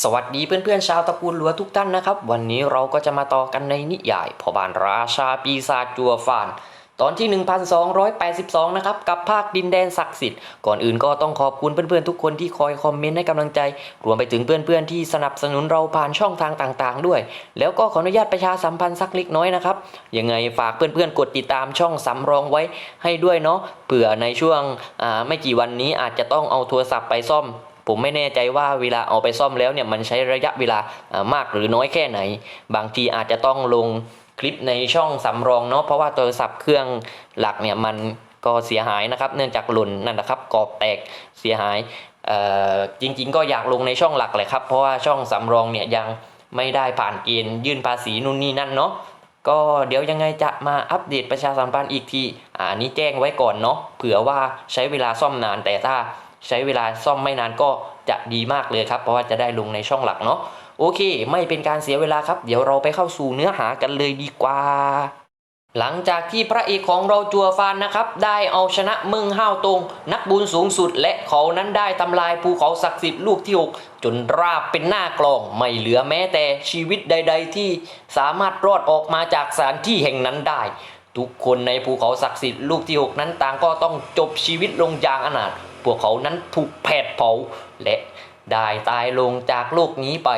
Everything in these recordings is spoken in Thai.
สวัสดีเพื่อนๆชาวตระกูลหลัวทุกท่านนะครับ วันนี้เราก็จะมาต่อกันในนิยายพ่อบานราชาปีศาจจัวฟาน ตอนที่ 1282 นะครับ กับภาคดินแดนศักดิ์สิทธิ์ก่อนอื่นก็ต้องขอบคุณเพื่อนๆทุกคนที่คอยคอมเมนต์ให้กำลังใจ รวมไปถึงเพื่อนๆที่สนับสนุนเราผ่านช่องทางต่างๆ ด้วย แล้วก็ขออนุญาตประชาสัมพันธ์สักเล็กน้อยนะครับยังไงฝากเพื่อนๆกดติดตามช่องสำรองไว้ให้ด้วยเนาะเผื่อในช่วงไม่กี่วันนี้อาจจะต้องเอาโทรศัพท์ไปซ่อม ผมไม่แน่ใจว่าเวลาเอาไปซ่อมแล้วเนี่ยมันใช้ระยะเวลามากหรือน้อยแค่ไหน บางทีอาจจะต้องลงคลิปในช่องสำรองเนาะเพราะว่าโทรศัพท์เครื่องหลักเนี่ยมันก็เสียหายนะครับ เนื่องจากหล่นนั่นนะครับกรอบแตกเสียหายจริงๆ ก็อยากลงในช่องหลักเลยครับ เพราะว่าช่องสำรองเนี่ยยังไม่ได้ผ่านเกณฑ์ยื่นภาษีนู่นนี่นั่นเนาะก็เดี๋ยวยังไงจะมาอัปเดตประชาสัมพันธ์อีกทีอันนี้แจ้งไว้ก่อนเนาะเผื่อว่าใช้เวลาซ่อมนานแต่ถ้า ใช้เวลาซ่อมไม่นานก็จะดีมากเลยครับ เพราะว่าจะได้ลงในช่องหลักเนาะโอเค ไม่เป็นการเสียเวลาครับ เดี๋ยวเราไปเข้าสู่เนื้อหากันเลยดีกว่า หลังจากที่พระเอกของเราจัวฟานนะครับ ได้เอาชนะมึงห้าวตรง นักบุญสูงสุดและเขานั้นได้ทำลายภูเขาศักดิ์สิทธิ์ลูกที่หกจนราบเป็นหน้ากลอง ไม่เหลือแม้แต่ชีวิตใด ๆ ที่สามารถรอดออกมาจากสถานที่แห่งนั้นได้ ทุกคนในภูเขาศักดิ์สิทธิ์ลูกที่หกนั้นต่างก็ต้องจบชีวิตลงอย่างอนาถ พวกเขานั้นถูกแผดเผาและได้ตายลงจากโลกนี้ไป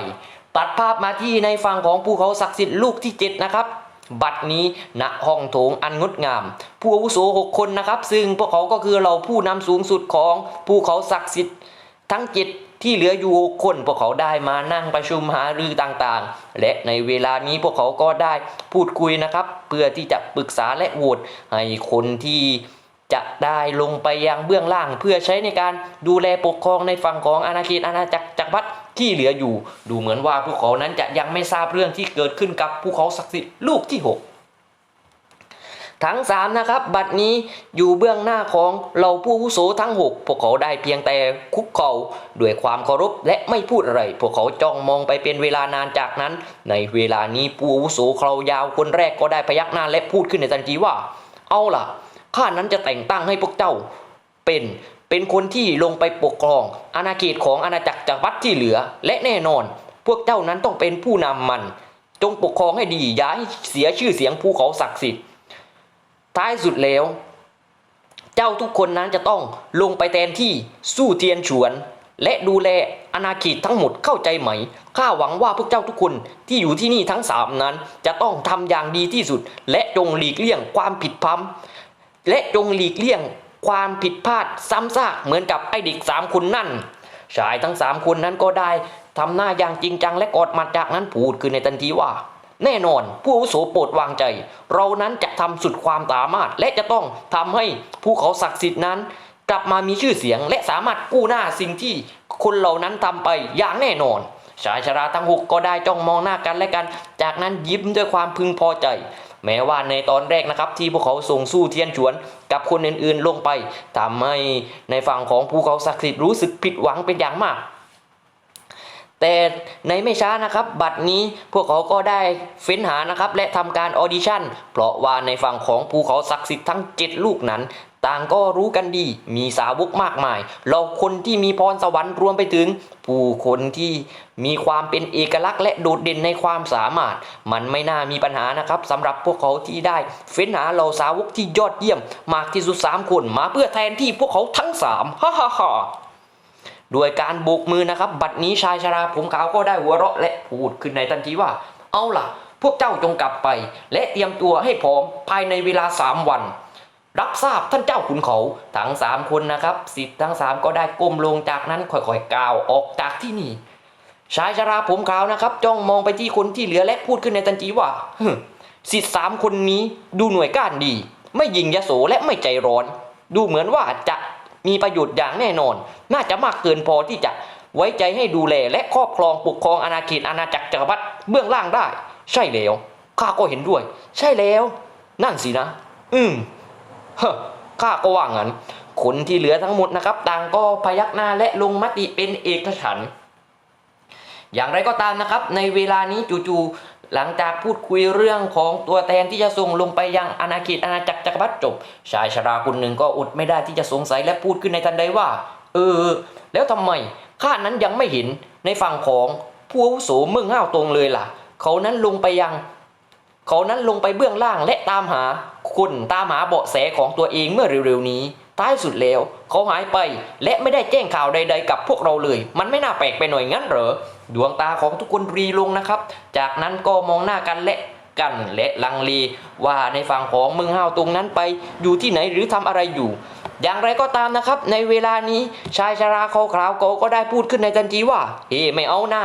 ตัดภาพมาที่ในฝั่งของภูเขาศักดิ์สิทธิ์ลูกที่เจ็ดนะครับ บัดนี้ณห้องโถงอันงดงาม ผู้อาวุโสหกคนนะครับ ซึ่งพวกเขาก็คือเราผู้นำสูงสุดของภูเขาศักดิ์สิทธิ์ทั้งเจ็ดที่เหลืออยู่คนพวกเขาได้มานั่งประชุมหารือต่างๆ และในเวลานี้พวกเขาก็ได้พูดคุยนะครับ เพื่อที่จะปรึกษาและโหวตให้คนที่ จะได้ลงไปยังเบื้องล่าง เพื่อใช้ในการดูแลปกครองในฝั่งของอาณาเขตอาณาจักรจักรพรรดิที่เหลืออยู่ ดูเหมือนว่าพวกเขานั้นจะยังไม่ทราบเรื่องที่เกิดขึ้นกับภูเขาศักดิ์สิทธิ์ลูกที่หกทั้งสามนะครับบัดนี้อยู่เบื้องหน้าของเราผู้วุโสทั้งหกพวกเขาได้เพียงแต่คุกเข่าด้วยความเคารพและไม่พูดอะไร พวกเขาจ้องมองไปเป็นเวลานานจากนั้น ในเวลานี้ผู้วุโสเครายาวคนแรกก็ได้พยักหน้าและพูดขึ้นในทันทีว่า เอาล่ะ ข้านั้นจะแต่งตั้งให้พวกเจ้าเป็นเป็นคนที่ลงไปปกครอง อาณาเขตของอาณาจักรจักรพรรดิที่เหลือ และแน่นอน พวกเจ้านั้นต้องเป็นผู้นำมัน จงปกครองให้ดีอย่าให้เสียชื่อเสียงภูเขาศักดิ์สิทธิ์ท้ายสุดแล้ว เจ้าทุกคนนั้นจะต้องลงไปแทนที่สู้เทียนฉวน และดูแลอาณาเขตทั้งหมดเข้าใจไหมข้าหวังว่าพวกเจ้าทุกคนที่อยู่ที่นี่ทั้งสามนั้น จะต้องทำอย่างดีที่สุด และจงหลีกเลี่ยงความผิดพลั้ และจงหลีกเลี่ยงความผิดพลาดซ้ำซากเหมือนกับไอ้เด็กสามคนนั่นชายทั้งสามคนนั้นก็ได้ทำหน้าอย่างจริงจังและกอดมัดจากนั้นพูดขึ้นในทันทีว่า แน่นอน ผู้อุโสโปรดวางใจ เรานั้นจะทำสุดความสามารถ และจะต้องทำให้ภูเขาศักดิ์สิทธิ์นั้น กลับมามีชื่อเสียง และสามารถกู้หน้าสิ่งที่คนเหล่านั้นทำไปอย่างแน่นอนชายชราทั้งหกก็ได้จ้องมองหน้ากันและกัน จากนั้นยิ้มด้วยความพึงพอใจ แม้ว่าในตอนแรกนะครับที่พวกเขาส่งสู้เทียนฉวนกับคนอื่นๆลงไปทำให้ในฝั่งของภูเขาศักดิ์สิทธิ์รู้สึกผิดหวังเป็นอย่างมาก แต่ในไม่ช้านะครับบัตรนี้พวกเขาก็ได้เฟ้นหานะครับและทำการออดิชั่น เพราะว่าในฝั่งของภูเขาศักดิ์สิทธิ์ทั้ง 7 ลูกนั้น ต่างก็รู้กันดี มีสาวกมากมาย เราคนที่มีพรสวรรค์รวมไปถึง ผู้คนที่มีความเป็นเอกลักษณ์และโดดเด่นในความสามารถ มันไม่น่ามีปัญหานะครับสำหรับพวกเขาที่ได้ เฟ้นหาเหล่าสาวกที่ยอดเยี่ยม มากที่สุดสามคนมาเพื่อแทนที่พวกเขาทั้งสามฮ่าฮ่าฮ่าด้วยการโบกมือนะครับ บัดนี้ชายชราผมขาวก็ได้หัวเราะและพูดขึ้นในทันทีว่า เอาล่ะ พวกเจ้าจงกลับไป และเตรียมตัวให้พร้อมภายในเวลาสามวัน รับทราบท่านเจ้าขุนเขาทั้งสามคนนะครับสิทธิ์ทั้งสามก็ได้ก้มลงจากนั้นค่อยๆก้าวออกจากที่นี่ ชายชราผมขาวนะครับ จ้องมองไปที่คนที่เหลือและพูดขึ้นในทันทีว่าสิทธิ์สามคนนี้ดูหน่วยก้านดี ไม่ยิงยโสและไม่ใจร้อน ดูเหมือนว่าจะมีประโยชน์อย่างแน่นอน น่าจะมากเกินพอที่จะไว้ใจให้ดูแลและครอบครองปกครองอาณาเขตอาณาจักรจักรพรรดิเบื้องล่างได้ ใช่แล้วข้าก็เห็นด้วย ใช่แล้ว นั่นสินะ อืม ข้าก็ว่างั้นคนที่เหลือทั้งหมดนะครับ ต่างก็พยักหน้าและลงมติเป็นเอกฉันอย่างไรก็ตามนะครับ ในเวลานี้จู่ๆหลังจากพูดคุยเรื่องของตัวแทนที่จะส่งลงไปยังอาณาเขตอาณาจักรจักรพรรดิจบ ชายชราคนหนึ่งก็อดไม่ได้ที่จะสงสัยและพูดขึ้นในทันใดว่า เออ แล้วทำไมข้านั้นยังไม่เห็นในฝั่งของผู้อาวุโสเมืองห้าวตรงเลยล่ะ เขานั้นลงไปยัง เขานั้นลงไปเบื้องล่างและตามหา คนตามหาเบาะแสของตัวเองเมื่อเร็วๆนี้ ท้ายสุดแล้ว เขาหายไปและไม่ได้แจ้งข่าวใด ๆ กับพวกเราเลย มันไม่น่าแปลกไปหน่อยงั้นเหรอ ดวงตาของทุกคนรีลงนะครับ จากนั้นก็มองหน้ากันและกันและลังเลว่าในฝั่งของมืองห้าวตรงนั้นไปอยู่ที่ไหนหรือทำอะไรอยู่ อย่างไรก็ตามนะครับ ในเวลานี้ชายชราเขาขาวก็ก็ได้พูดขึ้นในทันทีว่าเฮ้ไม่เอาหน้า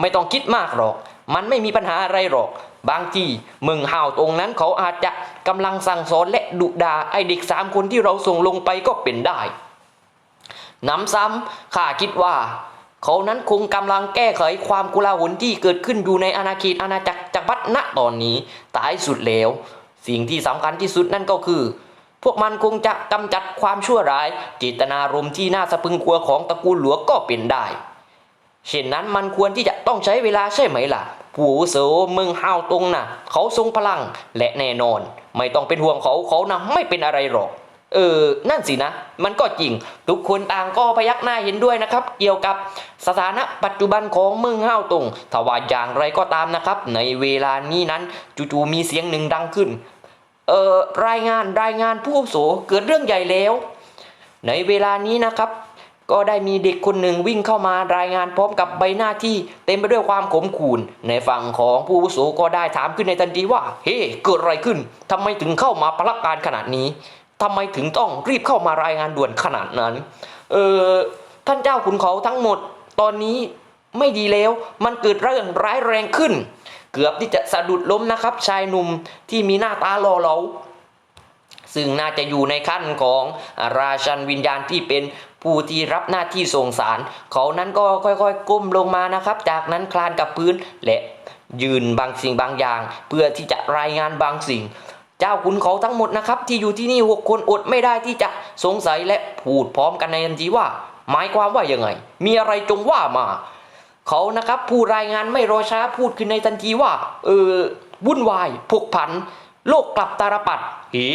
ไม่ต้องคิดมากหรอก มันไม่มีปัญหาอะไรหรอก บางทีมึงห่าวตรงนั้นเขาอาจจะกำลังสั่งสอนและดุดาไอเด็กสามคนที่เราส่งลงไปก็เป็นได้น้ำซ้ำข้าคิดว่า เขานั้นคงกำลังแก้ไขความกุลาหลที่เกิดขึ้นอยู่ในอาณาเขตอาณาจักรจักรพรรดิณตอนนี้ตายสุดแล้ว สิ่งที่สำคัญที่สุดนั่นก็คือ พวกมันคงจะกำจัดความชั่วร้ายเจตนารมณ์ที่น่าสะพึงกลัวของตระกูลหลวงก็เป็นได้เช่นนั้นมันควรที่จะต้องใช้เวลาใช่ไหมล่ะ ผู้อาวุโสเมืองฮาวตรงนะ่ะ เขาทรงพลังและแน่นอน ไม่ต้องเป็นห่วงเขาเขานะไม่เป็นอะไรหรอก เออ นั่นสินะ มันก็จริง ทุกคนต่างก็พยักหน้าเห็นด้วยนะครับ เกี่ยวกับสถานะปัจจุบันของเมืองห้าวตรงถ้าว่าอย่างไรก็ตามนะครับ ในเวลานี้นั้นจู่ๆมีเสียงหนึ่งดังขึ้น เออรายงานรายงานผู้อาวุโสเกิดเรื่องใหญ่แล้ว ในเวลานี้นะครับ ก็ได้มีเด็กคนหนึ่งวิ่งเข้ามารายงานพร้อมกับใบหน้าที่เต็มไปด้วยความขมขื่นในฝั่งของผู้วุโสก็ได้ถามขึ้นในทันทีว่า เฮ้เกิดอะไรขึ้นทำไมถึงเข้ามาพลักการขนาดนี้ทำไมถึงต้องรีบเข้ามารายงานด่วนขนาดนั้น เออท่านเจ้าขุนเขาทั้งหมด ตอนนี้ไม่ดีแล้ว มันเกิดเรื่องร้ายแรงขึ้น เกือบที่จะสะดุดล้มนะครับ ชายหนุ่มที่มีหน้าตาหล่อเหลา ซึ่งน่าจะอยู่ในขั้นของราชันวิญญาณที่เป็นผู้ที่รับหน้าที่ส่งสาร เขานั้นก็ค่อยๆ ก้มลงมานะครับ จากนั้นคลานกับพื้นและยืนบางสิ่งบางอย่าง เพื่อที่จะรายงานบางสิ่ง เจ้าขุนเขาทั้งหมดนะครับ ที่อยู่ที่นี่หกคนอดไม่ได้ที่จะสงสัยและพูดพร้อมกันในทันทีว่า หมายความว่ายังไง มีอะไรจงว่ามา เขานะครับผู้รายงานไม่รอช้าพูดขึ้นในทันทีว่า เออวุ่นวายผกผัน โลกกลับตาลปัดเฮ้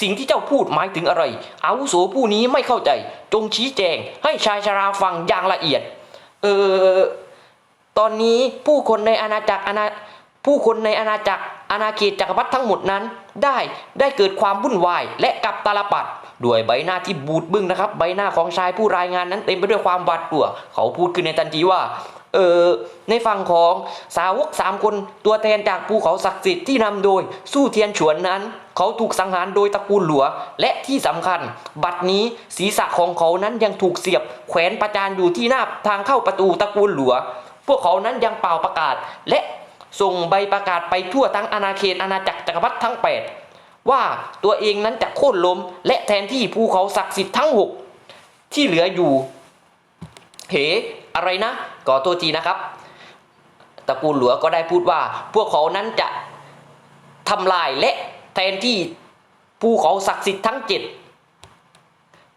สิ่งที่เจ้าพูดหมายถึงอะไร อาวุโสผู้นี้ไม่เข้าใจ จงชี้แจง ให้ชายชราฟังอย่างละเอียด เออ ตอนนี้ผู้คนในอาณาจักรอาณาผู้คนในอาณาจักรอาณาเขตจักรพรรดิทั้งหมดนั้น ได้ได้เกิดความวุ่นวายและกับตาลปัดด้วยใบหน้าที่บูดบึ้งนะครับ ใบหน้าของชายผู้รายงานนั้นเต็มไปด้วยความหวาดกลัว เขาพูดขึ้นในทันทีว่า เออ ในฝั่งของสาวกสามคนตัวแทนจากภูเขาศักดิ์สิทธิ์ที่นำโดยสู้เทียนฉวนนั้น เขาถูกสังหารโดยตระกูลหลัว และที่สำคัญ บัดนี้ศีรษะของเขานั้นยังถูกเสียบแขวนประจานอยู่ที่หน้าทางเข้าประตูตระกูลหลัว พวกเขานั้นยังเป่าประกาศ และส่งใบประกาศไปทั่วทั้งอาณาเขตอาณาจักรจักรพรรดิทั้ง 8 ว่าตัวเองนั้นจะโค่นล้ม และแทนที่ภูเขาศักดิ์สิทธิ์ทั้งหกที่เหลืออยู่เหอะไรนะก่อตัวทีนะครับตระกูลหลัวก็ได้พูดว่า พวกเขานั้นจะทำลายและ แทนที่ภูเขาศักดิ์สิทธิ์ทั้งเจ็ด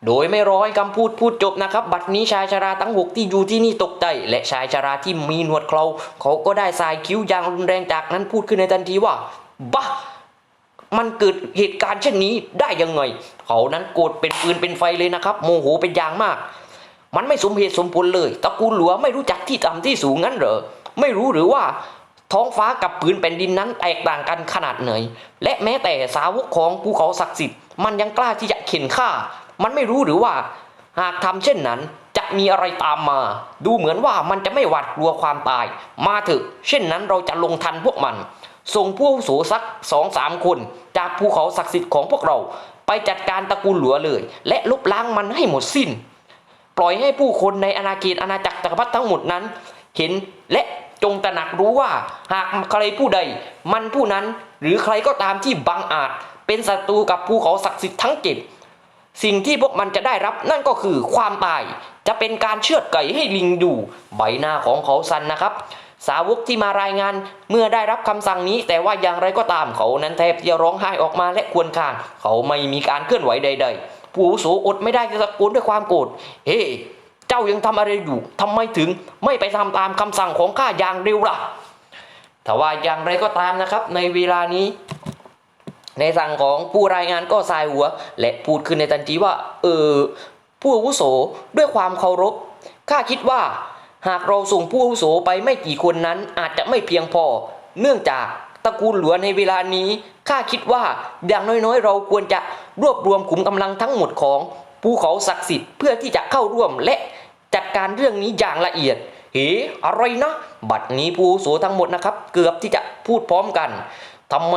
โดยไม่รอให้คำพูดพูดจบนะครับ บัดนี้ชายชราทั้งหกที่อยู่ที่นี่ตกใจ และชายชราที่มีหนวดเคราเขาก็ได้สายคิ้วอย่างรุนแรงจากนั้นพูดขึ้นในทันทีว่าบ้ามันเกิดเหตุการณ์เช่นนี้ได้ยังไง เขานั้นโกรธเป็นปืนเป็นไฟเลยนะครับ โมโหเป็นอย่างมาก มันไม่สมเหตุสมผลเลยตระกูลหลัวไม่รู้จักที่ต่ำที่สูงงั้นเหรอ ไม่รู้หรือว่า ท้องฟ้ากับผืนแผ่นดินนั้นแตกต่างกันขนาดไหน และแม้แต่สาวกของภูเขาศักดิ์สิทธิ์มันยังกล้าที่จะเข็นฆ่า มันไม่รู้หรือว่า หากทำเช่นนั้น จะมีอะไรตามมา ดูเหมือนว่ามันจะไม่หวาดกลัวความตาย มาเถอะเช่นนั้นเราจะลงทันพวกมัน ส่งผู้อาวุโสสักสองสามคน จากภูเขาศักดิ์สิทธิ์ของพวกเรา ไปจัดการตระกูลหลัวเลย และลบล้างมันให้หมดสิ้น ปล่อยให้ผู้คนในอาณาเขตอาณาจักรจักรพรรดิทั้งหมดนั้น เห็นและ จงตระหนักรู้ว่าหากใครผู้ใด มันผู้นั้นหรือใครก็ตามที่บังอาจ เป็นศัตรูกับภูเขาศักดิ์สิทธิ์ทั้งเจ็ดสิ่งที่พวกมันจะได้รับนั่นก็คือความตายจะเป็นการเชือดไก่ให้ลิงดูใบหน้าของเขาสันนะครับ สาวกที่มารายงานเมื่อได้รับคำสั่งนี้ แต่ว่าอย่างไรก็ตามเขานั้นแทบจะร้องไห้ออกมาและควรคางเขาไม่มีการเคลื่อนไหวใด ๆ ผู้อาวุโสอดไม่ได้จะตะโกนด้วยความโกรธเฮ้ เจ้ายังทำอะไรอยู่ทำไมถึงไม่ไปทำตามคำสั่งของข้าอย่างเร็วล่ะแต่ว่าอย่างไรก็ตามนะครับ ในเวลานี้ ในสั่งของผู้รายงานก็สายหัว และพูดขึ้นในทันทีว่า เออผู้อาวุโสด้วยความเคารพข้าคิดว่า หากเราส่งผู้อาวุโสไปไม่กี่คนนั้นอาจจะไม่เพียงพอ เนื่องจากตระกูลหลวงในเวลานี้ข้าคิดว่าอย่างน้อยๆ เราควรจะรวบรวมขุมกำลังทั้งหมดของภูเขาศักดิ์สิทธิ์เพื่อที่จะเข้าร่วมและ จัดการเรื่องนี้อย่างละเอียดเฮ้อะไรนะบัดนี้ผู้อาวุโสทั้งหมดนะครับ เกือบที่จะพูดพร้อมกันทำไม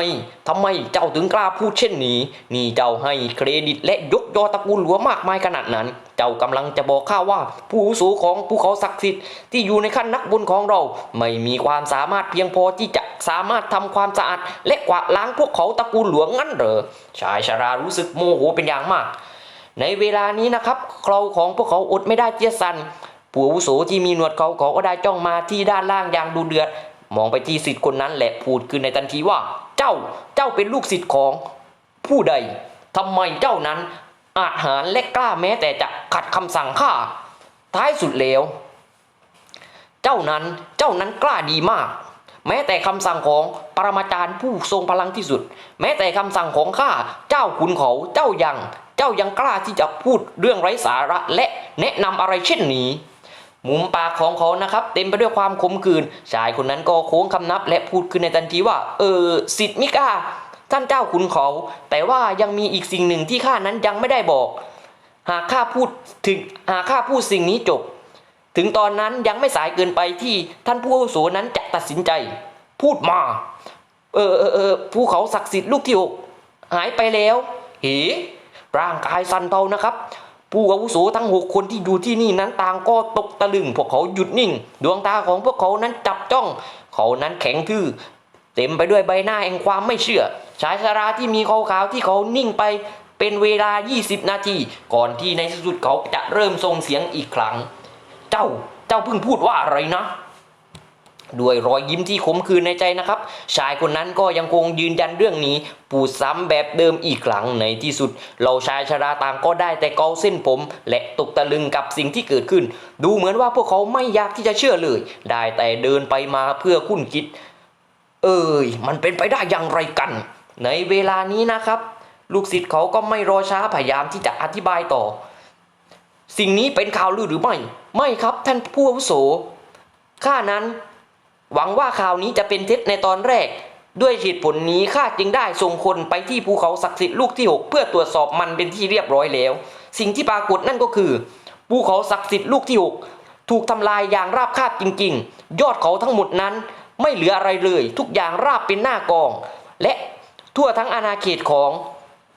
ทำไมเจ้าถึงกล้าพูดเช่นนี้ นี่เจ้าให้เครดิตและยกยอตระกูลหลวงมากมายขนาดนั้น เจ้ากำลังจะบอกข้าว่า ผู้อาวุโสของภูเขาศักดิ์สิทธิ์ที่อยู่ในขั้นนักบุญของเรา ไม่มีความสามารถเพียงพอที่จะสามารถทำความสะอาดและกวาดล้างพวกเขาตระกูลหลวงงั้นเหรอชายชรารู้สึกโมโหเป็นอย่างมาก ในเวลานี้นะครับเราของพวกเขาอดไม่ได้เจียสันผู้อาวุโสที่มีหนวดเขาเขาก็ได้จ้องมาที่ด้านล่างอย่างดูเดือด มองไปที่สิทธิ์คนนั้นและพูดขึ้นในทันทีว่า เจ้าเจ้าเป็นลูกศิษย์ของผู้ใดทำไมเจ้านั้น อาจหารและกล้าแม้แต่จะขัดคำสั่งข้าท้ายสุดแล้ว เจ้านั้นเจ้านั้นกล้าดีมาก แม้แต่คำสั่งของปรมาจารย์ผู้ทรงพลังที่สุด แม้แต่คำสั่งของข้าเจ้าขุนเขาเจ้ายัง เจ้ายังกล้าที่จะพูดเรื่องไร้สาระและแนะนำอะไรเช่นนี้ มุมปากของเขานะครับ เต็มไปด้วยความขมขื่นชายคนนั้นก็โค้งคำนับ และพูดขึ้นในทันทีว่า เออสิทธิ์มิกาท่านเจ้าขุนเขา แต่ว่ายังมีอีกสิ่งหนึ่งที่ข้านั้นยังไม่ได้บอก หากข้าพูดถึงหากข้าพูดสิ่งนี้จบ ถึงตอนนั้นยังไม่สายเกินไปที่ท่านผู้อาวุโสนั้นจะตัดสินใจ พูดมา เออเออเออภูเขาศักดิ์สิทธิ์ลูกที่หกหายไปแล้ว เห ร่างกายสั่นเทานะครับ ผู้อาวุโสทั้งหกคนที่อยู่ที่นี่นั้นต่างก็ตกตะลึง พวกเขาหยุดนิ่ง ดวงตาของพวกเขานั้นจับจ้อง เขานั้นแข็งทื่อเต็มไปด้วยใบหน้าแห่งความไม่เชื่อ ชายชราที่มีขาวๆที่เขานิ่งไปเป็นเวลา 20 นาที ก่อนที่ในที่สุดเขาจะเริ่มส่งเสียงอีกครั้ง เจ้า เจ้าเพิ่งพูดว่าอะไรนะ ด้วยรอยยิ้มที่ขมขื่นในใจนะครับ ชายคนนั้นก็ยังคงยืนยันเรื่องนี้ ปูดซ้ำแบบเดิมอีกครั้งในที่สุด เราชายชราต่างก็ได้แต่เกาเส้นผม และตกตะลึงกับสิ่งที่เกิดขึ้น ดูเหมือนว่าพวกเขาไม่อยากที่จะเชื่อเลย ได้แต่เดินไปมาเพื่อคุ้นคิด เอ้ย มันเป็นไปได้อย่างไรกัน ในเวลานี้นะครับ ลูกศิษย์เขาก็ไม่รอช้าพยายามที่จะอธิบายต่อ สิ่งนี้เป็นข่าวลือหรือไม่ ไม่ครับท่านผู้อาวุโสข้านั้น หวังว่าข่าวนี้จะเป็นเท็จในตอนแรก ด้วยเหตุผลนี้ข้าจึงได้ส่งคนไปที่ภูเขาศักดิ์สิทธิ์ลูกที่ 6 เพื่อตรวจสอบมันเป็นที่เรียบร้อยแล้ว สิ่งที่ปรากฏนั่นก็คือภูเขาศักดิ์สิทธิ์ลูกที่ 6 ถูกทำลายอย่างราบคาบจริง ๆ ยอดเขาทั้งหมดนั้น ไม่เหลืออะไรเลย ทุกอย่างราบเป็นหน้ากอง และทั่วทั้งอาณาเขตของ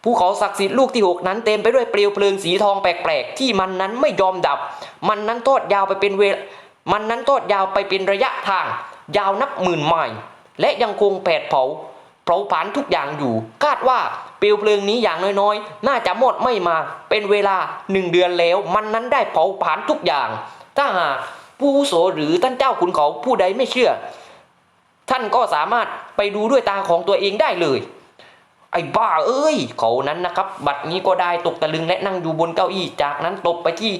ภูเขาศักดิ์สิทธิ์ลูกที่ 6 นั้นเต็มไปด้วยเปลวเพลิงสีทองแปลกๆ ที่มันนั้นไม่ยอมดับ มันนั้นทอดยาวไปเป็นเวลมันนั้นทอดยาวไปเป็นระยะทาง ยาวนับหมื่นไมล์และยังคงแผดเผาเผาผลาญทุกอย่างอยู่ คาดว่าเปลวเพลิงนี้อย่างน้อยๆ น่าจะหมดไม่มาเป็นเวลาหนึ่งเดือนแล้ว มันนั้นได้เผาผลาญทุกอย่าง ถ้าหากผู้อุโสหรือท่านเจ้าขุนเขาผู้ใดไม่เชื่อ ท่านก็สามารถไปดูด้วยตาของตัวเองได้เลย ไอ้บ้าเอ้ย เขานั้นนะครับ บัดนี้ก็ได้ตกตะลึงและนั่งอยู่บนเก้าอี้จากนั้นตบไปที่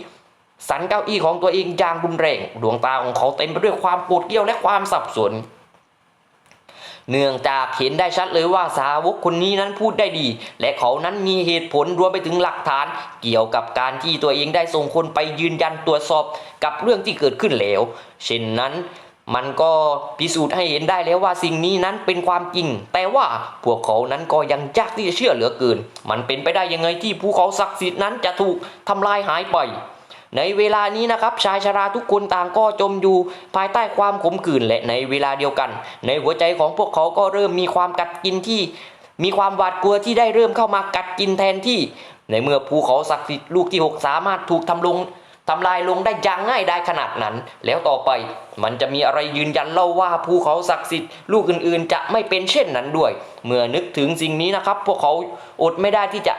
สันเก้าอี้ของตัวเองอย่างรุนแรง ดวงตาของเขาเต็มไปด้วยความโกรธเกี้ยวและความสับสน เนื่องจากเห็นได้ชัดเลยว่าสาวกคนนี้นั้นพูดได้ดี และเขานั้นมีเหตุผลรวมไปถึงหลักฐาน เกี่ยวกับการที่ตัวเองได้ส่งคนไปยืนยันตรวจสอบกับเรื่องที่เกิดขึ้นแล้ว เช่นนั้นมันก็พิสูจน์ให้เห็นได้แล้วว่าสิ่งนี้นั้นเป็นความจริง แต่ว่าพวกเขานั้นก็ยังยากที่จะเชื่อเหลือเกิน มันเป็นไปได้ยังไงที่ภูเขาศักดิ์สิทธิ์นั้นจะถูกทำลายหายไป ในเวลานี้นะครับชายชราทุกคนต่างก็จมอยู่ภายใต้ความขมขื่นและในเวลาเดียวกัน ในหัวใจของพวกเขาก็เริ่มมีความกัดกินที่ มีความหวาดกลัวที่ได้เริ่มเข้ามากัดกินแทนที่ ในเมื่อภูเขาศักดิ์สิทธิ์ลูกที่ 6 สามารถถูกทำลงทำลายลงได้อย่างง่ายได้ขนาดนั้น แล้วต่อไปมันจะมีอะไรยืนยันเล่าว่าภูเขาศักดิ์สิทธิ์ลูกอื่นๆ จะไม่เป็นเช่นนั้นด้วย เมื่อนึกถึงสิ่งนี้นะครับ พวกเขาอดไม่ได้ที่จะ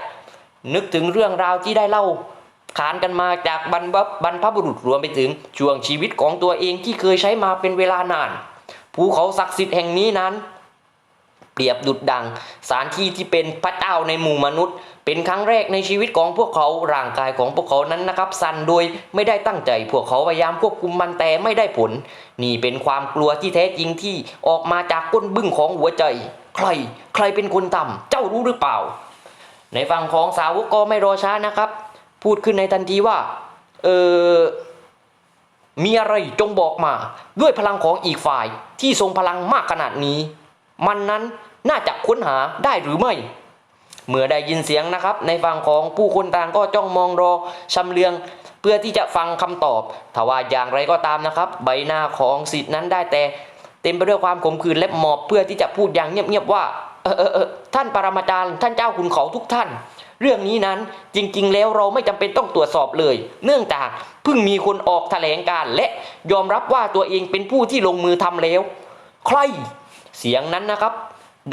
นึกถึงเรื่องราวที่ได้เล่า ขานกันมาจากบรรพบรรพบุรุษรวมไปถึงช่วงชีวิตของตัวเองที่เคยใช้มาเป็นเวลานาน ภูเขาศักดิ์สิทธิ์แห่งนี้นั้น เปรียบดุดดังสถานที่ที่เป็นพระเจ้าในหมู่มนุษย์ เป็นครั้งแรกในชีวิตของพวกเขาร่างกายของพวกเขานั้นนะครับ สั่นโดยไม่ได้ตั้งใจ พวกเขาพยายามควบคุมมันแต่ไม่ได้ผล นี่เป็นความกลัวที่แท้จริงที่ออกมาจากก้นบึ้งของหัวใจ ใคร ใครเป็นคนทำเจ้ารู้หรือเปล่า ในฝั่งของสาวกก็ไม่รอช้านะครับ พูดขึ้นในทันทีว่า เออมีอะไรจงบอกมา ด้วยพลังของอีกฝ่ายที่ทรงพลังมากขนาดนี้ มันนั้นน่าจะค้นหาได้หรือไม่ เมื่อได้ยินเสียงนะครับ ในฝั่งของผู้คนต่างก็จ้องมองรอชำเลืองเพื่อที่จะฟังคำตอบถ้าว่าอย่างไรก็ตามนะครับ ใบหน้าของสิทธินั้นได้แต่ เต็มไปด้วยความขมขื่นและหมอบเพื่อที่จะพูดอย่างเงียบๆว่าเออเออเออท่านปรมาจารย์ท่านเจ้าขุนเขาทุกท่าน เรื่องนี้นั้นจริงๆ แล้วเราไม่จำเป็นต้องตรวจสอบเลย เนื่องจากเพิ่งมีคนออกแถลงการและยอมรับว่าตัวเองเป็นผู้ที่ลงมือทำแล้ว ใครเสียงนั้นนะครับ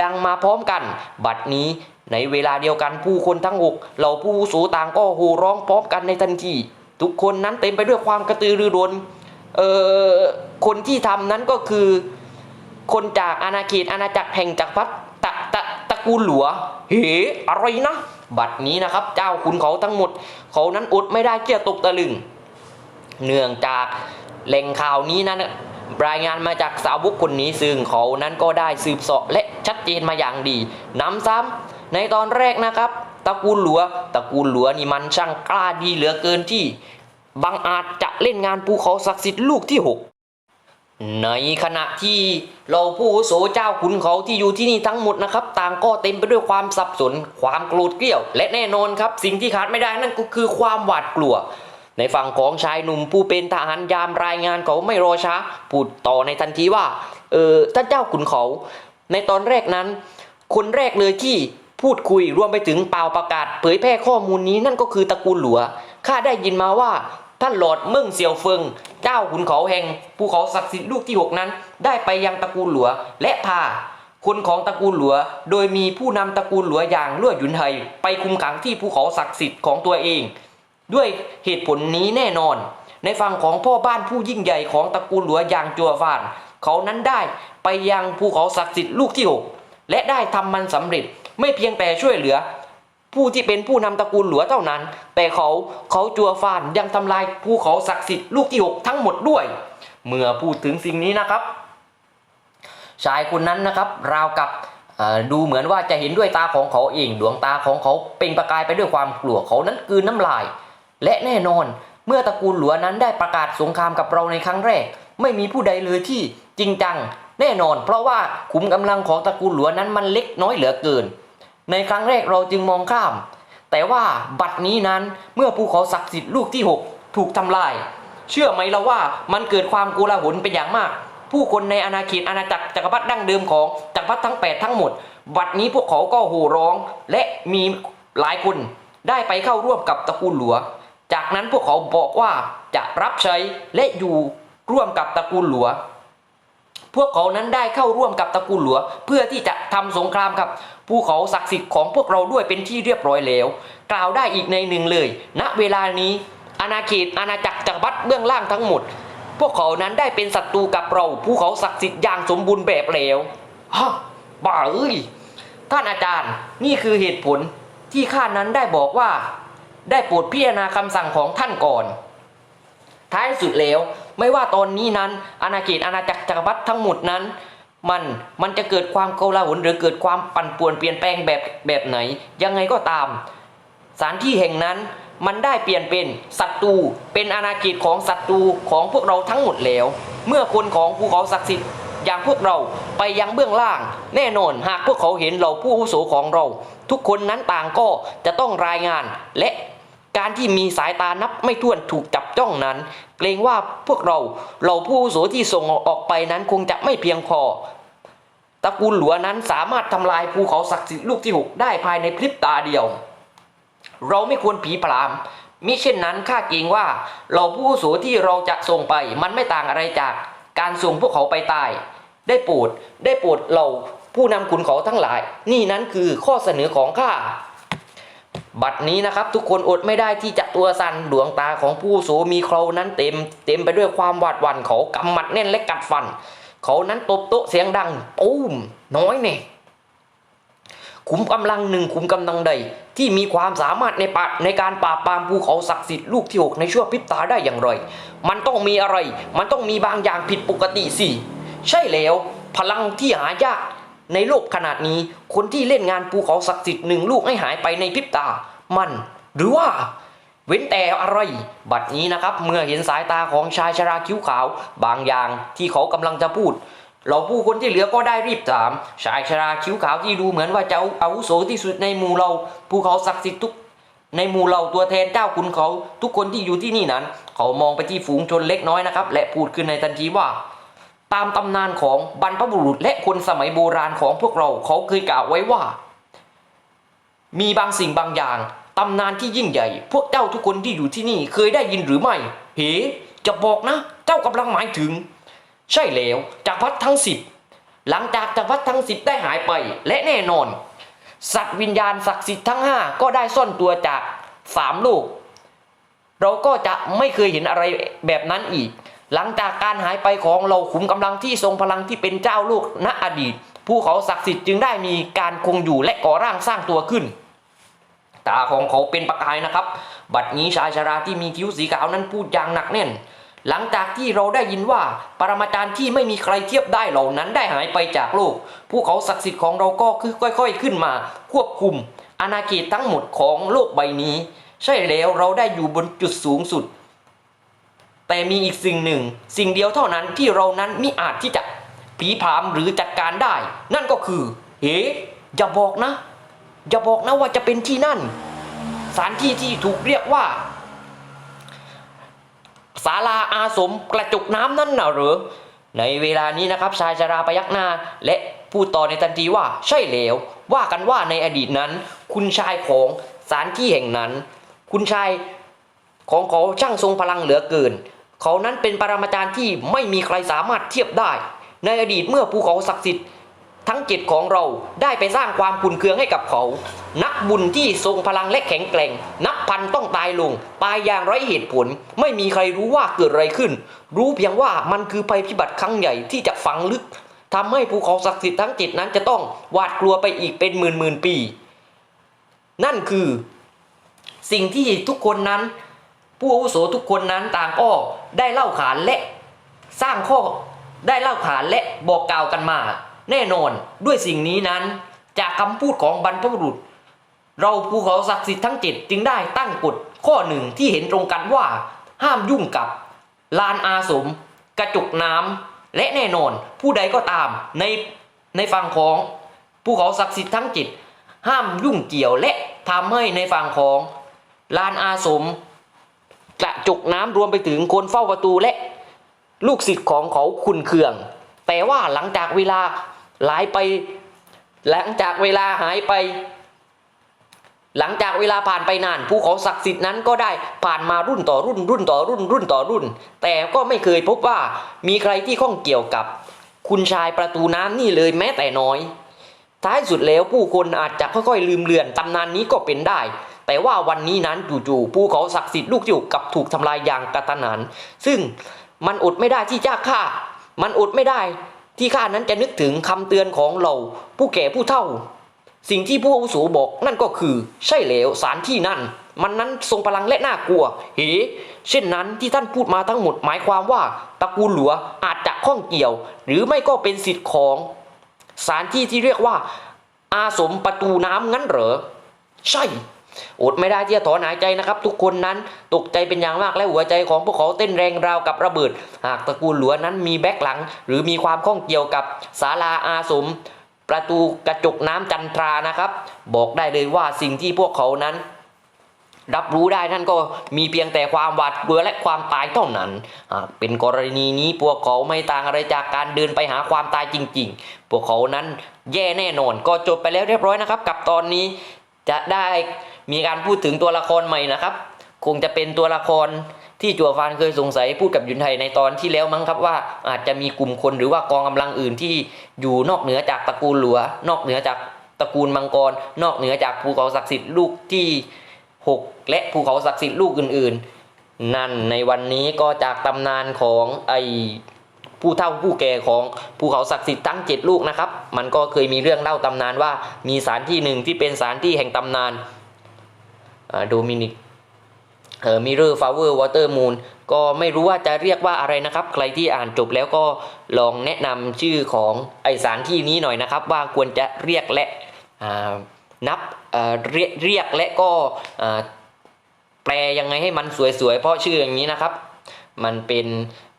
ดังมาพร้อมกัน บัดนี้ในเวลาเดียวกันผู้คนทั้งหกเหล่าผู้สูต่างก็โห่ร้องพร้อมกันในทันทีทุกคนนั้นเต็มไปด้วยความกระตือรือร้นเอ่อคนที่ทำนั้นก็คือ คนจากอาณาเขตอาณาจักรแห่งจักรพรรดิตะตะตระกูลหลัว เฮ้อะไรนะ บัดนี้นะครับ เจ้าคุณเขาทั้งหมด เขานั้นอดไม่ได้ที่จะตกตะลึง เนื่องจากแหล่งข่าวนี้นั้นรายงานมาจากสาวกคนนี้ซึ่งเขานั้นก็ได้สืบเสาะและชัดเจนมาอย่างดีน้ำซ้ำในตอนแรกนะครับ ตระกูลหลัวตระกูลหลัวนี่มันช่างกล้าดีเหลือเกินที่บางอาจจะเล่นงานภูเขาศักดิ์สิทธิ์ลูกที่หก ในขณะที่เราผู้อุโสเจ้าขุนเขาที่อยู่ที่นี่ทั้งหมดนะครับ ต่างก็เต็มไปด้วยความสับสน ความโกรธเกรี้ยว และแน่นอนครับ สิ่งที่ขาดไม่ได้นั่นก็คือความหวาดกลัว ในฝั่งของชายหนุ่มผู้เป็นทหารยามรายงานเขาไม่รอช้าพูดต่อในทันทีว่า เออท่านเจ้าขุนเขา ในตอนแรกนั้น คนแรกเลยที่พูดคุยรวมไปถึงเป่าประกาศ เผยแพร่ข้อมูลนี้นั่นก็คือตระกูลหลัวข้าได้ยินมาว่าท่านหลอดเมืองเซียวเฟิง เจ้าขุนเขาแห่งภูเขาศักดิ์สิทธิ์ลูกที่หกนั้น ได้ไปยังตระกูลหลัวและพา คนของตระกูลหลัว โดยมีผู้นำตระกูลหลัวอย่างลั่วหยุนไทไปคุมขังที่ภูเขาศักดิ์สิทธิ์ของตัวเอง ด้วยเหตุผลนี้แน่นอน ในฝั่งของพ่อบ้านผู้ยิ่งใหญ่ของตระกูลหลัวอย่างจัวฟาน เขานั้นได้ไปยังภูเขาศักดิ์สิทธิ์ลูกที่หกและได้ทำมันสำเร็จไม่เพียงแต่ช่วยเหลือ ผู้ที่เป็นผู้นำตระกูลหลัวเท่านั้น แต่เขาเขาจัวฟานยังทำลายภูเขาศักดิ์สิทธิ์ลูกที่หกทั้งหมดด้วย เมื่อพูดถึงสิ่งนี้นะครับ ชายคนนั้นนะครับ ราวกับดูเหมือนว่าจะเห็นด้วยตาของเขาเองดวงตาของเขาเปล่งประกายไปด้วยความกลัวเขานั้นกืนน้ำลาย และแน่นอนเมื่อตระกูลหลัวนั้นได้ประกาศสงครามกับเราในครั้งแรก ไม่มีผู้ใดเลยที่จริงจัง แน่นอน เพราะว่าขุมกำลังของตระกูลหลัวนั้นมันเล็กน้อยเหลือเกิน ในครั้งแรกเราจึงมองข้าม แต่ว่าบัดนี้นั้นเมื่อภูเขาศักดิ์สิทธิ์ลูกที่ 6 ถูกทำลาย เชื่อไหมล่ะว่ามันเกิดความโกลาหลเป็นอย่างมาก ผู้คนในอาณาเขตอาณาจักรจักรพรรดิดั้งเดิมของจักรพรรดิทั้ง 8 ทั้งหมด บัดนี้พวกเขาก็โห่ร้อง และมีหลายคนได้ไปเข้าร่วมกับตระกูลหลัว จากนั้นพวกเขาบอกว่าจะรับใช้และอยู่ร่วมกับตระกูลหลัวพวกเขานั้นได้เข้าร่วมกับตระกูลหลัว เพื่อที่จะทำสงครามกับ ภูเขาศักดิ์สิทธิ์ของพวกเราด้วยเป็นที่เรียบร้อยแล้ว กล่าวได้อีกในหนึ่งเลย ณเวลานี้อาณาเขตอาณาจักรจักรพรรดิเบื้องล่างทั้งหมด พวกเขานั้นได้เป็นศัตรูกับเราภูเขาศักดิ์สิทธิ์อย่างสมบูรณ์แบบแล้วฮะบ้าเอ้ยท่านอาจารย์นี่คือเหตุผลที่ข้านั้นได้บอกว่า ได้โปรดพิจารณาคำสั่งของท่านก่อน ท้ายสุดแล้วไม่ว่าตอนนี้นั้นอาณาเขตอาณาจักรจักรพรรดิทั้งหมดนั้น มันมันจะเกิดความโกลาหลหรือเกิดความปั่นป่วนเปลี่ยนแปลงแบบแบบไหน ยังไงก็ตามสถานที่แห่งนั้นมันได้เปลี่ยนเป็นศัตรูเป็นอาณาเขตของศัตรูของพวกเราทั้งหมดแล้ว เมื่อคนของภูเขาศักดิ์สิทธิ์อย่างพวกเราไปยังเบื้องล่าง แน่นอนหากพวกเขาเห็นเราผู้อุโสของเรา ทุกคนนั้นต่างก็จะต้องรายงานและการที่มีสายตานับไม่ถ้วนถูกจับจ้องนั้น เกรงว่าพวกเราเราผู้โสที่ส่งออกไปนั้นคงจะไม่เพียงพอตระกูลหลัวนั้นสามารถทำลายภูเขาศักดิ์สิทธิ์ลูกที่หกได้ภายในพริบตาเดียว เราไม่ควรผีผลามมิเช่นนั้นข้าเกรงว่าเราผู้โสที่เราจะส่งไปมันไม่ต่างอะไรจากการส่งพวกเขาไปตาย ได้โปรดได้โปรดเราผู้นำขุนเขาทั้งหลาย นี่นั้นคือข้อเสนอของข้า บัดนี้นะครับทุกคนอดไม่ได้ที่จะตัวสั่นดวงตาของผู้อาวุโสมีเครานั้นเต็ม เต็มไปด้วยความหวาดหวั่นเขากำหมัดแน่นและกัดฟัน เขานั้นตบโต๊ะเสียงดังปุ้มน้อยเนี่ยขุมกำลังหนึ่งขุมกำลังใด ที่มีความสามารถในปะในการปราบปรามภูเขาศักดิ์สิทธิ์ลูกที่หกในชั่วพริบตาได้อย่างไร มันต้องมีอะไร มันต้องมีบางอย่างผิดปกติสิ ใช่แล้ว พลังที่หายาก ในโลกขนาดนี้คนที่เล่นงานภูเขาศักดิ์สิทธิ์หนึ่งลูกให้หายไปในพริบตา มัน หรือว่า เว้นแต่อะไร บัดนี้นะครับ เมื่อเห็นสายตาของชายชราคิ้วขาว บางอย่างที่เขากำลังจะพูดเราผู้คนที่เหลือก็ได้รีบถาม ชายชราคิ้วขาวที่ดูเหมือนว่าจะอาวุโสที่สุดในหมู่เราภูเขาศักดิ์สิทธิ์ทุกในหมู่เราตัวแทนเจ้าคุณเขา ทุกคนที่อยู่ที่นี่นั้น เขามองไปที่ฝูงชนเล็กน้อยนะครับ และพูดขึ้นในทันทีว่า ตามตำนานของบรรพบุรุษและคนสมัยโบราณของพวกเราเขาเคยกล่าวไว้ว่า มีบางสิ่งบางอย่างตำนานที่ยิ่งใหญ่ พวกเจ้าทุกคนที่อยู่ที่นี่เคยได้ยินหรือไม่เฮจะบอกนะ เจ้ากำลังหมายถึง ใช่แล้วจากวัดทั้งสิบหลังจากจากวัดทั้งสิบได้หายไป และแน่นอน สัตว์วิญญาณศักดิ์สิทธิ์ทั้งห้าก็ได้ซ่อนตัวจากสามโลกเราก็จะไม่เคยเห็นอะไรแบบนั้นอีก หลังจากการหายไปของเราขุมกำลังที่ทรงพลังที่เป็นเจ้าโลกณอดีตภูเขาศักดิ์สิทธิ์จึงได้มีการคงอยู่และก่อร่างสร้างตัวขึ้น ตาของเขาเป็นประกายนะครับ บัดนี้ชายชราที่มีคิ้วสีขาวนั้นพูดอย่างหนักแน่น หลังจากที่เราได้ยินว่าปรมาจารย์ที่ไม่มีใครเทียบได้เหล่านั้นได้หายไปจากโลกภูเขาศักดิ์สิทธิ์ของเราก็คือค่อยๆ ขึ้นมา ควบคุมอาณาเขตทั้งหมดของโลกใบนี้ ใช่แล้วเราได้อยู่บนจุดสูงสุด แต่มีอีกสิ่งหนึ่ง สิ่งเดียวเท่านั้นที่เรานั้นมิอาจที่จะผีผามหรือจัดการได้ นั่นก็คือเฮ้อย่าบอกนะ อย่าบอกนะว่าจะเป็นที่นั่นสถานที่ที่ถูกเรียกว่าศาลาอาสมกระจุกน้ำนั่นน่ะหรือในเวลานี้นะครับชายชราพยักหน้า และพูดต่อในทันทีว่าใช่แล้วว่ากันว่าในอดีตนั้น คุณชายของสถานที่แห่งนั้น คุณชายของเขาช่างทรงพลังเหลือเกิน เขานั้นเป็นปรมาจารย์ที่ไม่มีใครสามารถเทียบได้ ในอดีตเมื่อภูเขาศักดิ์สิทธิ์ทั้งเจ็ดของเราได้ไปสร้างความขุนเคืองให้กับเขา นักบุญที่ทรงพลังและแข็งแกร่ง นับพันต้องตายลง ตายอย่างไร้เหตุผล ไม่มีใครรู้ว่าเกิดอะไรขึ้น รู้เพียงว่ามันคือภัยพิบัติครั้งใหญ่ที่จะฝังลึกทำให้ภูเขาศักดิ์สิทธิ์ทั้งเจ็ดนั้นจะต้องหวาดกลัวไปอีกเป็นหมื่นหมื่นปี นั่นคือ สิ่งที่ทุกคนนั้น ผู้อาวุโสทุกคนนั้นต่างก็ได้เล่าขานและ สร้างข้อได้เล่าขานและบอกกล่าวกันมา แน่นอนด้วยสิ่งนี้นั้นจากคำพูดของบรรพบุรุษ เราภูเขาศักดิ์สิทธิ์ทั้งเจ็ดจึงได้ตั้งกฎข้อหนึ่งที่เห็นตรงกันว่า ห้ามยุ่งกับ ลานอาสม กระจุกน้ำและแน่นอนผู้ใดก็ตามในในฝั่งของภูเขาศักดิ์สิทธิ์ทั้งเจ็ดห้ามยุ่งเกี่ยวและทำให้ในฝั่งของลานอาสม กระจุกน้ำรวมไปถึงคนเฝ้าประตูและลูกศิษย์ของเขาคุณเคือง แต่ว่าหลังจากเวลาหลายไป หลังจากเวลาหายไป หลังจากเวลาผ่านไปนานภูเขาศักดิ์สิทธิ์นั้นก็ได้ผ่านมารุ่นต่อรุ่น รุ่นต่อรุ่น รุ่นต่อรุ่น แต่ก็ไม่เคยพบว่ามีใครที่ข้องเกี่ยวกับ คุณชายประตูน้ำนี่เลยแม้แต่น้อย ท้ายสุดแล้วผู้คนอาจจะค่อยๆ ลืมเลือนตำนานนี้ก็เป็นได้ แต่ว่าวันนี้นั้นจู่ๆภูเขาศักดิ์สิทธิ์ลูกจิ๋วกับถูกทำลายอย่างกระทันหัน ซึ่งมันอดไม่ได้ที่จะฆ่า มันอดไม่ได้ที่ข้านั้นจะนึกถึงคำเตือนของเราผู้แก่ผู้เฒ่า สิ่งที่ผู้อาวุโสบอกนั่นก็คือใช่แล้วสารที่นั่น มันนั้นทรงพลังและน่ากลัว เฮเช่นนั้นที่ท่านพูดมาทั้งหมดหมายความว่าตระกูลหลัวอาจจะข้องเกี่ยว หรือไม่ก็เป็นสิทธิ์ของสารที่ที่เรียกว่า อาสมประตูน้ำงั้นเหรอ ใช่ อดไม่ได้ที่จะถอนหายใจนะครับ ทุกคนนั้นตกใจเป็นอย่างมากและหัวใจของพวกเขาเต้นแรงราวกับระเบิด หากตระกูลหลัวนั้นมีแบ็คหลัง หรือมีความข้องเกี่ยวกับศาลาอาสมประตูกระจกน้ำจันทรานะครับ บอกได้เลยว่าสิ่งที่พวกเขานั้น รับรู้ได้นั่นก็มีเพียงแต่ความหวาดกลัวและความตายเท่านั้นหาเป็นกรณีนี้พวกเขาไม่ต่างอะไรจากการเดินไปหาความตายจริง ๆ พวกเขานั้นแย่แน่นอนก็จบไปแล้วเรียบร้อยนะครับ กับตอนนี้จะได้ มีการพูดถึงตัวละครใหม่นะครับ คงจะเป็นตัวละครที่จัวฟานเคยสงสัยพูดกับยุนไทยในตอนที่แล้วมั้งครับว่าอาจจะมีกลุ่มคนหรือว่ากองกำลังอื่นที่อยู่นอกเหนือจากตระกูลหลัว นอกเหนือจากตระกูลมังกร นอกเหนือจากภูเขาศักดิ์สิทธิ์ลูกที่ 6 และภูเขาศักดิ์สิทธิ์ลูกอื่น ๆ นั่นในวันนี้ก็จากตำนานของไอผู้เฒ่าผู้แก่ของภูเขาศักดิ์สิทธิ์ทั้ง 7 ลูกนะครับ มันก็เคยมีเรื่องเล่าตำนานว่ามีสานที่หนึ่งที่เป็นสานที่แห่งตำนาน โดมินิกเออมิเรอร์ฟาวเวอร์วอเตอร์มูนก็ไม่รู้ว่าจะเรียกว่าอะไรนะครับ ใครที่อ่านจบแล้วก็ลองแนะนำชื่อของไอสานที่นี้หน่อยนะครับ ว่าควรจะเรียกและนับเเรียกและก็แปลยังไงให้มันสวยๆ เพราะชื่ออย่างนี้นะครับ มันเป็น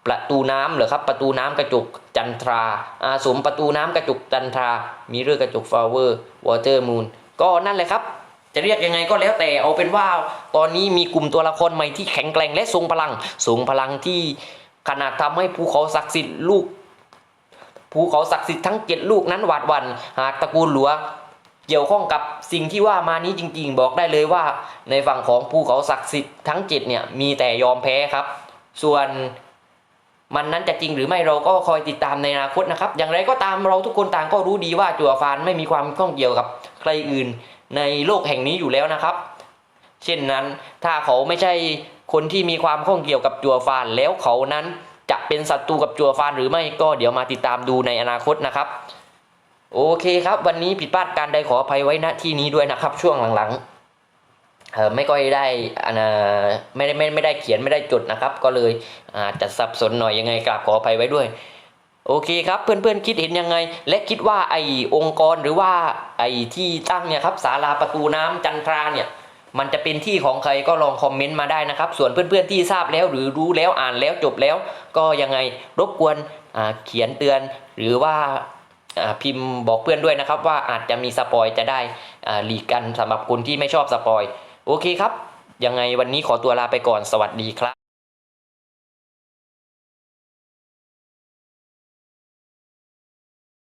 ประตูน้ำเหรอครับประตูน้ำกระจกจันทราอาสมประตูน้ำกระจกจันทรามีเรือกระจกฟลาวเวอร์วอเตอร์มูนก็นั่นแหละครับ จะเรียกยังไงก็แล้วแต่เอาเป็นว่าตอนนี้มีกลุ่มตัวละครใหม่ที่แข็งแกร่งและทรงพลังทรงพลังที่ขนาดทำให้ภูเขาศักดิ์สิทธิ์ลูกภูเขาศักดิ์สิทธิ์ทั้งเจ็ดลูกนั้นหวาดหวันหากตระกูลหลัวเกี่ยวข้องกับสิ่งที่ว่ามานี้จริง ๆ บอกได้เลยว่า ในฝั่งของภูเขาศักดิ์สิทธิ์ทั้งเจ็ดเนี่ยมีแต่ยอมแพ้ครับ ส่วนมันนั้นจะจริงหรือไม่เราก็คอยติดตามในอนาคตนะครับ อย่างไรก็ตามเราทุกคนต่างก็รู้ดีว่าจัวฟานไม่มีความข้องเกี่ยวกับใครอื่น ในโลกแห่งนี้อยู่แล้วนะครับ เช่นนั้นถ้าเขาไม่ใช่คนที่มีความข้องเกี่ยวกับจัวฟานแล้วเขานั้นจะเป็นศัตรูกับจัวฟานหรือไม่ก็เดี๋ยวมาติดตามดูในอนาคตนะครับ โอเคครับ วันนี้ผิดพลาดการใดขออภัยไว้ณที่นี้ด้วยนะครับ ช่วงหลังๆเออไม่ก็ได้อนน่ะไม่ได้ไม่ไม่ได้เขียนไม่ได้จดนะครับ ก็เลยอาจจะสับสนหน่อยยังไงกราบขออภัยไว้ด้วย โอเคครับเพื่อนๆคิดเห็นยังไง และคิดว่าไอ้องค์กรหรือว่าไอ้ที่ตั้งเนี่ยครับศาลาประตูน้ำจันทราเนี่ยมันจะเป็นที่ของใครก็ลองคอมเมนต์มาได้นะครับ ส่วนเพื่อนๆที่ทราบแล้วหรือรู้แล้วอ่านแล้วจบแล้ว ก็ยังไงรบกวนเขียนเตือน หรือว่าพิมพ์บอกเพื่อนด้วยนะครับ ว่าอาจจะมีสปอยจะได้หลีกกันสำหรับคนที่ไม่ชอบสปอยโอเคครับยังไงวันนี้ขอตัวลาไปก่อนสวัสดีครับ